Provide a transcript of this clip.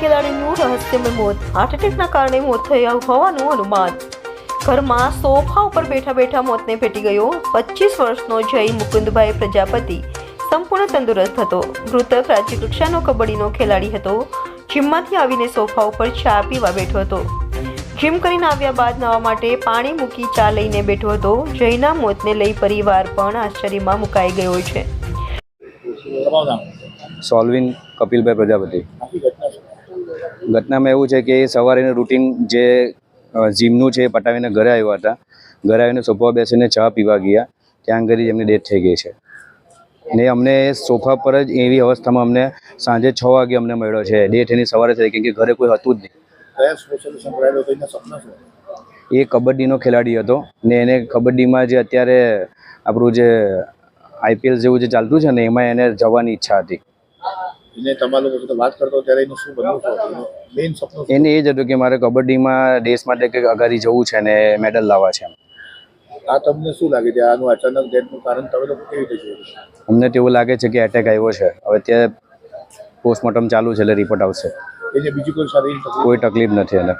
ખેલાડીનું રહસ્યમય મોત હાર્ટ એટેકના કારણે મોત થયા હોવાનું અનુમાન. ઘરમાં સોફા ઉપર બેઠા બેઠા મોતને ભેટી ગયો. પચીસ વર્ષનો જય મુકુંદભાઈ પ્રજાપતિ. સંપૂર્ણ તંદુરસ્ત હતો. મૃતક રાજ્યકક્ષાનો કબડ્ડીનો ખેલાડી હતો. જીમમાંથી આવીને સોફા ઉપર ચા પીવા બેઠો હતો. જીમ કરીને આવ્યા બાદ નવા માટે પાણી મૂકી ચા લઈને બેઠો હતો. જયના મોતને લઈ પરિવાર પણ આશ્ચર્યમાં મુકાઈ ગયો છે. સોલ્વિન કપિલભાઈ પ્રજાપતિ. ઘટનામાં એવું છે કે એ સવારેનું રૂટીન જે જીમનું છે એ પટાવીને ઘરે આવ્યા હતા. ઘરે આવીને સોફા બેસીને ચા પીવા ગયા. ત્યાં ઘરે એમની ડેથ થઈ ગઈ છે. ને અમને સોફા પર જ એવી અવસ્થામાં અમને સાંજે છ વાગે અમને મળ્યો છે. ડેથ એની સવારે થઈ કેમ કે ઘરે કોઈ હતું જ નહીં. એના એ કબડ્ડીનો ખેલાડી હતો. ને એને કબડ્ડીમાં જે અત્યારે આપણું જે આઈપીએલ જેવું જે ચાલતું છે ને એમાં એને જવાની ઈચ્છા હતી. એને તમારા લોકો સાથે વાત કરતો ત્યારે એનું શું બનવું હતું મેઇન સપનું એને એ જ હતું કે મારે કબડ્ડીમાં દેશ માટે કંઈક અગાડી જવું છે ને મેડલ લાવવા છે આ તમને શું લાગે છે? આનું અચાનક ડેથનું કારણ તમે લોકો કેવી રીતે જોયું? અમને તો એવું લાગે છે કે એટેક આવ્યો છે. હવે ત્યાં પોસ્ટમોર્ટમ ચાલુ છે એટલે રિપોર્ટ આવશે. એટલે બીજી કોઈ શારીરિક કોઈ તકલીફ નથી એને.